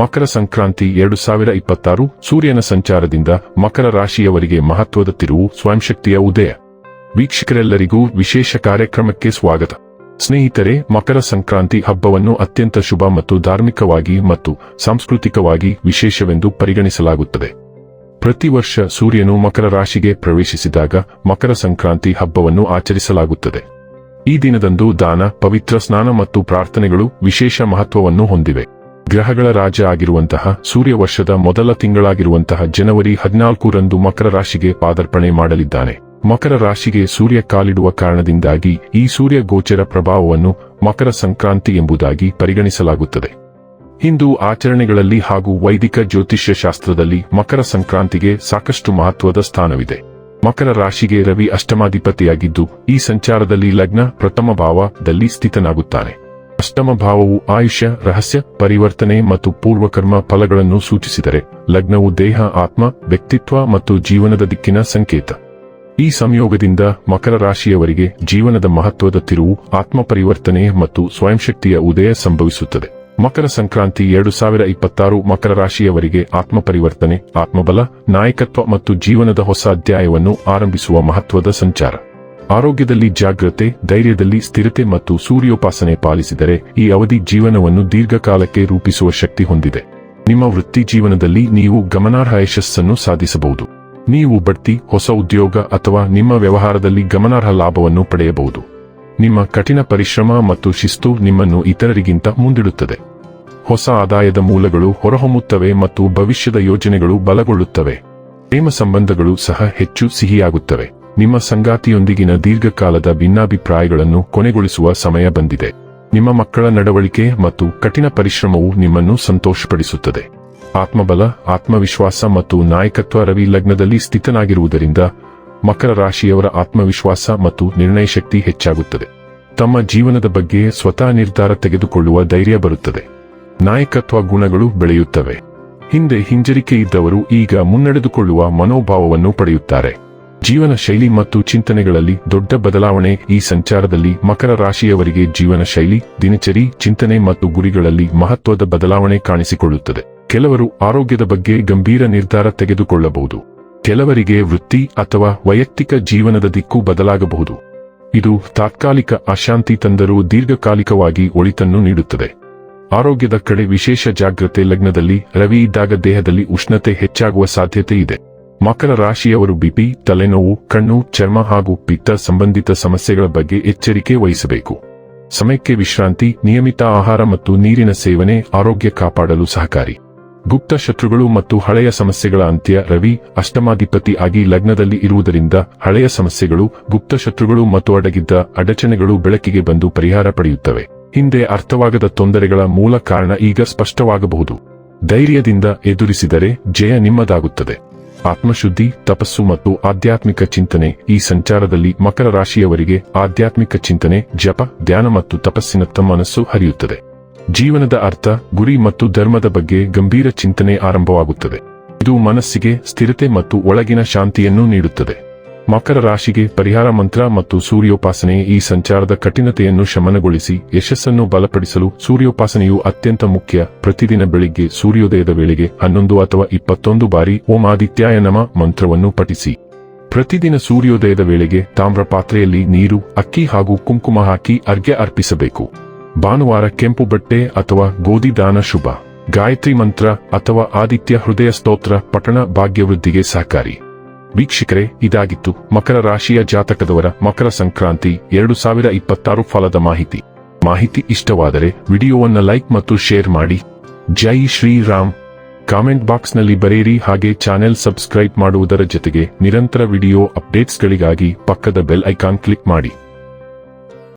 ಮಕರ ಸಂಕ್ರಾಂತಿ ಎರಡು ಸಾವಿರ ಇಪ್ಪತ್ತಾರು ಸೂರ್ಯನ ಸಂಚಾರದಿಂದ ಮಕರ ರಾಶಿಯವರಿಗೆ ಮಹತ್ವದ ತಿರುವು, ಸ್ವಯಂಶಕ್ತಿಯ ಉದಯ. ವೀಕ್ಷಕರೆಲ್ಲರಿಗೂ ವಿಶೇಷ ಕಾರ್ಯಕ್ರಮಕ್ಕೆ ಸ್ವಾಗತ. ಸ್ನೇಹಿತರೆ, ಮಕರ ಸಂಕ್ರಾಂತಿ ಹಬ್ಬವನ್ನು ಅತ್ಯಂತ ಶುಭ ಮತ್ತು ಧಾರ್ಮಿಕವಾಗಿ ಮತ್ತು ಸಾಂಸ್ಕೃತಿಕವಾಗಿ ವಿಶೇಷವೆಂದು ಪರಿಗಣಿಸಲಾಗುತ್ತದೆ. ಪ್ರತಿ ವರ್ಷ ಸೂರ್ಯನು ಮಕರ ರಾಶಿಗೆ ಪ್ರವೇಶಿಸಿದಾಗ ಮಕರ ಸಂಕ್ರಾಂತಿ ಹಬ್ಬವನ್ನು ಆಚರಿಸಲಾಗುತ್ತದೆ. ಈ ದಿನದಂದು ದಾನ, ಪವಿತ್ರ ಸ್ನಾನ ಮತ್ತು ಪ್ರಾರ್ಥನೆಗಳು ವಿಶೇಷ ಮಹತ್ವವನ್ನು ಹೊಂದಿವೆ. ಗ್ರಹಗಳ ರಾಜ ಆಗಿರುವಂತಹ ಸೂರ್ಯ ವರ್ಷದ ಮೊದಲ ತಿಂಗಳಾಗಿರುವಂತಹ ಜನವರಿ ಹದಿನಾಲ್ಕರಂದು ಮಕರ ರಾಶಿಗೆ ಪಾದಾರ್ಪಣೆ ಮಾಡಲಿದ್ದಾನೆ. ಮಕರ ರಾಶಿಗೆ ಸೂರ್ಯ ಕಾಲಿಡುವ ಕಾರಣದಿಂದಾಗಿ ಈ ಸೂರ್ಯ ಗೋಚರ ಪ್ರಭಾವವನ್ನು ಮಕರ ಸಂಕ್ರಾಂತಿ ಎಂಬುದಾಗಿ ಪರಿಗಣಿಸಲಾಗುತ್ತದೆ. ಹಿಂದೂ ಆಚರಣೆಗಳಲ್ಲಿ ಹಾಗೂ ವೈದಿಕ ಜ್ಯೋತಿಷ್ಯ ಶಾಸ್ತ್ರದಲ್ಲಿ ಮಕರ ಸಂಕ್ರಾಂತಿಗೆ ಸಾಕಷ್ಟು ಮಹತ್ವದ ಸ್ಥಾನವಿದೆ. ಮಕರ ರಾಶಿಗೆ ರವಿ ಅಷ್ಟಮಾಧಿಪತಿಯಾಗಿದ್ದು ಈ ಸಂಚಾರದಲ್ಲಿ ಲಗ್ನ ಪ್ರಥಮ ಭಾವದಲ್ಲಿ ಸ್ಥಿತನಾಗುತ್ತಾನೆ. ಅಷ್ಟಮ ಭಾವವು ಆಯುಷ್ಯ, ರಹಸ್ಯ, ಪರಿವರ್ತನೆ ಮತ್ತು ಪೂರ್ವಕರ್ಮ ಫಲಗಳನ್ನು ಸೂಚಿಸಿದರೆ, ಲಗ್ನವು ದೇಹ, ಆತ್ಮ, ವ್ಯಕ್ತಿತ್ವ ಮತ್ತು ಜೀವನದ ದಿಕ್ಕಿನ ಸಂಕೇತ. ಈ ಸಂಯೋಗದಿಂದ ಮಕರ ರಾಶಿಯವರಿಗೆ ಜೀವನದ ಮಹತ್ವದ ತಿರುವು ಆತ್ಮ ಪರಿವರ್ತನೆ ಮತ್ತು ಸ್ವಯಂಶಕ್ತಿಯ ಉದಯ ಸಂಭವಿಸುತ್ತದೆ. ಮಕರ ಸಂಕ್ರಾಂತಿ ಎರಡು ಸಾವಿರ ಇಪ್ಪತ್ತಾರು ಮಕರ ರಾಶಿಯವರಿಗೆ ಆತ್ಮ ಪರಿವರ್ತನೆ ಆತ್ಮಬಲ, ನಾಯಕತ್ವ ಮತ್ತು ಜೀವನದ ಹೊಸ ಅಧ್ಯಾಯವನ್ನು ಆರಂಭಿಸುವ ಮಹತ್ವದ ಸಂಚಾರ. ಆರೋಗ್ಯದಲ್ಲಿ ಜಾಗ್ರತೆ, ಧೈರ್ಯದಲ್ಲಿ ಸ್ಥಿರತೆ ಮತ್ತು ಸೂರ್ಯೋಪಾಸನೆ ಪಾಲಿಸಿದರೆ ಈ ಅವಧಿ ಜೀವನವನ್ನು ದೀರ್ಘಕಾಲಕ್ಕೆ ರೂಪಿಸುವ ಶಕ್ತಿ ಹೊಂದಿದೆ. ನಿಮ್ಮ ವೃತ್ತಿ ಜೀವನದಲ್ಲಿ ನೀವು ಗಮನಾರ್ಹ ಯಶಸ್ಸನ್ನು ಸಾಧಿಸಬಹುದು. ನೀವು ಬಡ್ತಿ, ಹೊಸ ಉದ್ಯೋಗ ಅಥವಾ ನಿಮ್ಮ ವ್ಯವಹಾರದಲ್ಲಿ ಗಮನಾರ್ಹ ಲಾಭವನ್ನು ಪಡೆಯಬಹುದು. ನಿಮ್ಮ ಕಠಿಣ ಪರಿಶ್ರಮ ಮತ್ತು ಶಿಸ್ತು ನಿಮ್ಮನ್ನು ಇತರರಿಗಿಂತ ಮುಂದಿಡುತ್ತದೆ. ಹೊಸ ಆದಾಯದ ಮೂಲಗಳು ಹೊರಹೊಮ್ಮುತ್ತವೆ ಮತ್ತು ಭವಿಷ್ಯದ ಯೋಜನೆಗಳು ಬಲಗೊಳ್ಳುತ್ತವೆ. ಪ್ರೇಮ ಸಂಬಂಧಗಳು ಸಹ ಹೆಚ್ಚು ಸಿಹಿಯಾಗುತ್ತವೆ. ನಿಮ್ಮ ಸಂಗಾತಿಯೊಂದಿಗಿನ ದೀರ್ಘಕಾಲದ ಭಿನ್ನಾಭಿಪ್ರಾಯಗಳನ್ನು ಕೊನೆಗೊಳಿಸುವ ಸಮಯ ಬಂದಿದೆ. ನಿಮ್ಮ ಮಕ್ಕಳ ನಡವಳಿಕೆ ಮತ್ತು ಕಠಿಣ ಪರಿಶ್ರಮವು ನಿಮ್ಮನ್ನು ಸಂತೋಷಪಡಿಸುತ್ತದೆ. ಆತ್ಮಬಲ, ಆತ್ಮವಿಶ್ವಾಸ ಮತ್ತು ನಾಯಕತ್ವ ರವಿ ಲಗ್ನದಲ್ಲಿ ಸ್ಥಿತನಾಗಿರುವುದರಿಂದ ಮಕರ ರಾಶಿಯವರ ಆತ್ಮವಿಶ್ವಾಸ ಮತ್ತು ನಿರ್ಣಯ ಶಕ್ತಿ ಹೆಚ್ಚಾಗುತ್ತದೆ. ತಮ್ಮ ಜೀವನದ ಬಗ್ಗೆ ಸ್ವತಃ ನಿರ್ಧಾರ ತೆಗೆದುಕೊಳ್ಳುವ ಧೈರ್ಯ ಬರುತ್ತದೆ. ನಾಯಕತ್ವ ಗುಣಗಳು ಬೆಳೆಯುತ್ತವೆ. ಹಿಂದೆ ಹಿಂಜರಿಕೆ ಇದ್ದವರು ಈಗ ಮುನ್ನಡೆದುಕೊಳ್ಳುವ ಮನೋಭಾವವನ್ನು ಪಡೆಯುತ್ತಾರೆ. ಜೀವನ ಶೈಲಿ ಮತ್ತು ಚಿಂತನೆಗಳಲ್ಲಿ ದೊಡ್ಡ ಬದಲಾವಣೆ ಈ ಸಂಚಾರದಲ್ಲಿ ಮಕರ ರಾಶಿಯವರಿಗೆ ಜೀವನ ಶೈಲಿ, ದಿನಚರಿ, ಚಿಂತನೆ ಮತ್ತು ಗುರಿಗಳಲ್ಲಿ ಮಹತ್ವದ ಬದಲಾವಣೆ ಕಾಣಿಸಿಕೊಳ್ಳುತ್ತದೆ. ಕೆಲವರು ಆರೋಗ್ಯದ ಬಗ್ಗೆ ಗಂಭೀರ ನಿರ್ಧಾರ ತೆಗೆದುಕೊಳ್ಳಬಹುದು. ಕೆಲವರಿಗೆ ವೃತ್ತಿ ಅಥವಾ ವೈಯಕ್ತಿಕ ಜೀವನದ ದಿಕ್ಕು ಬದಲಾಗಬಹುದು. ಇದು ತಾತ್ಕಾಲಿಕ ಅಶಾಂತಿ ತಂದರೂ ದೀರ್ಘಕಾಲಿಕವಾಗಿ ಒಳಿತನ್ನು ನೀಡುತ್ತದೆ. ಆರೋಗ್ಯದ ಕಡೆ ವಿಶೇಷ ಜಾಗ್ರತೆ ಲಗ್ನದಲ್ಲಿ ರವಿ ಇದ್ದಾಗ ದೇಹದಲ್ಲಿ ಉಷ್ಣತೆ ಹೆಚ್ಚಾಗುವ ಸಾಧ್ಯತೆ ಇದೆ. ಮಕರ ರಾಶಿಯವರು ಬಿಪಿ ತಲೆನೋವು, ಕಣ್ಣು, ಚರ್ಮ ಹಾಗೂ ಪಿತ್ತ ಸಂಬಂಧಿತ ಸಮಸ್ಯೆಗಳ ಬಗ್ಗೆ ಎಚ್ಚರಿಕೆ ವಹಿಸಬೇಕು. ಸಮಯಕ್ಕೆ ವಿಶ್ರಾಂತಿ, ನಿಯಮಿತ ಆಹಾರ ಮತ್ತು ನೀರಿನ ಸೇವನೆ ಆರೋಗ್ಯ ಕಾಪಾಡಲು ಸಹಕಾರಿ. ಗುಪ್ತ ಶತ್ರುಗಳು ಮತ್ತು ಹಳೆಯ ಸಮಸ್ಯೆಗಳ ಅಂತ್ಯ ರವಿ, ಅಷ್ಟಮಾಧಿಪತಿ ಆಗಿ ಲಗ್ನದಲ್ಲಿ ಇರುವುದರಿಂದ ಹಳೆಯ ಸಮಸ್ಯೆಗಳು, ಗುಪ್ತ ಶತ್ರುಗಳು ಮತ್ತು ಅಡಗಿದ್ದ ಅಡಚಣೆಗಳು ಬೆಳಕಿಗೆ ಬಂದು ಪರಿಹಾರ ಪಡೆಯುತ್ತವೆ. ಹಿಂದೆ ಅರ್ಥವಾಗದ ತೊಂದರೆಗಳ ಮೂಲ ಕಾರಣ ಈಗ ಸ್ಪಷ್ಟವಾಗಬಹುದು. ಧೈರ್ಯದಿಂದ ಎದುರಿಸಿದರೆ ಜಯ ನಿಮ್ಮದಾಗುತ್ತದೆ. ಆತ್ಮಶುದ್ಧಿ, ತಪಸ್ಸು ಮತ್ತು ಆಧ್ಯಾತ್ಮಿಕ ಚಿಂತನೆ ಈ ಸಂಚಾರದಲ್ಲಿ ಮಕರ ರಾಶಿಯವರಿಗೆ ಆಧ್ಯಾತ್ಮಿಕ ಚಿಂತನೆ, ಜಪ, ಧ್ಯಾನ ಮತ್ತು ತಪಸ್ಸಿನತ್ತ ಮನಸ್ಸು ಹರಿಯುತ್ತದೆ. ಜೀವನದ ಅರ್ಥ, ಗುರಿ ಮತ್ತು ಧರ್ಮದ ಬಗ್ಗೆ ಗಂಭೀರ ಚಿಂತನೆ ಆರಂಭವಾಗುತ್ತದೆ. ಇದು ಮನಸ್ಸಿಗೆ ಸ್ಥಿರತೆ ಮತ್ತು ಒಳಗಿನ ಶಾಂತಿಯನ್ನು ನೀಡುತ್ತದೆ. ಮಕರ ರಾಶಿಗೆ ಪರಿಹಾರ ಮಂತ್ರ ಮತ್ತು ಸೂರ್ಯೋಪಾಸನೆ ಈ ಸಂಚಾರದ ಕಠಿಣತೆಯನ್ನು ಶಮನಗೊಳಿಸಿ ಯಶಸ್ಸನ್ನು ಬಲಪಡಿಸಲು ಸೂರ್ಯೋಪಾಸನೆಯು ಅತ್ಯಂತ ಮುಖ್ಯ. ಪ್ರತಿದಿನ ಬೆಳಿಗ್ಗೆ ಸೂರ್ಯೋದಯದ ವೇಳೆಗೆ ಹನ್ನೊಂದು ಅಥವಾ ಇಪ್ಪತ್ತೊಂದು ಬಾರಿ ಓಂ ಆದಿತ್ಯಾಯ ನಮ ಮಂತ್ರವನ್ನು ಪಠಿಸಿ. ಪ್ರತಿದಿನ ಸೂರ್ಯೋದಯದ ವೇಳೆಗೆ ತಾಮ್ರ ಪಾತ್ರೆಯಲ್ಲಿ ನೀರು, ಅಕ್ಕಿ ಹಾಗೂ ಕುಂಕುಮ ಹಾಕಿ ಅರ್ಘ್ಯ ಅರ್ಪಿಸಬೇಕು. ಭಾನುವಾರ ಕೆಂಪು ಬಟ್ಟೆ ಅಥವಾ ಗೋಧಿ ದಾನ ಶುಭ. ಗಾಯತ್ರಿ ಮಂತ್ರ ಅಥವಾ ಆದಿತ್ಯ ಹೃದಯ ಸ್ತೋತ್ರ ಪಠಣ ಭಾಗ್ಯವೃದ್ಧಿಗೆ ಸಹಕಾರಿ. ವೀಕ್ಷಕರೇ, ಇದಾಗಿತ್ತು ಮಕರ ರಾಶಿಯ ಜಾತಕದವರ ಮಕರ ಸಂಕ್ರಾಂತಿ ಎರಡು ಸಾವಿರ ಇಪ್ಪತ್ತಾರು ಫಲದ ಮಾಹಿತಿ. ಮಾಹಿತಿ ಇಷ್ಟವಾದರೆ ವಿಡಿಯೋವನ್ನ ಲೈಕ್ ಮತ್ತು ಶೇರ್ ಮಾಡಿ. ಜೈ ಶ್ರೀರಾಮ್. ಕಾಮೆಂಟ್ ಬಾಕ್ಸ್ನಲ್ಲಿ ಬರೆಯಿರಿ ಹಾಗೆ ಚಾನೆಲ್ ಸಬ್ಸ್ಕ್ರೈಬ್ ಮಾಡುವುದರ ಜೊತೆಗೆ ನಿರಂತರ ವಿಡಿಯೋ ಅಪ್ಡೇಟ್ಸ್ಗಳಿಗಾಗಿ ಪಕ್ಕದ ಬೆಲ್ ಐಕಾನ್ ಕ್ಲಿಕ್ ಮಾಡಿ.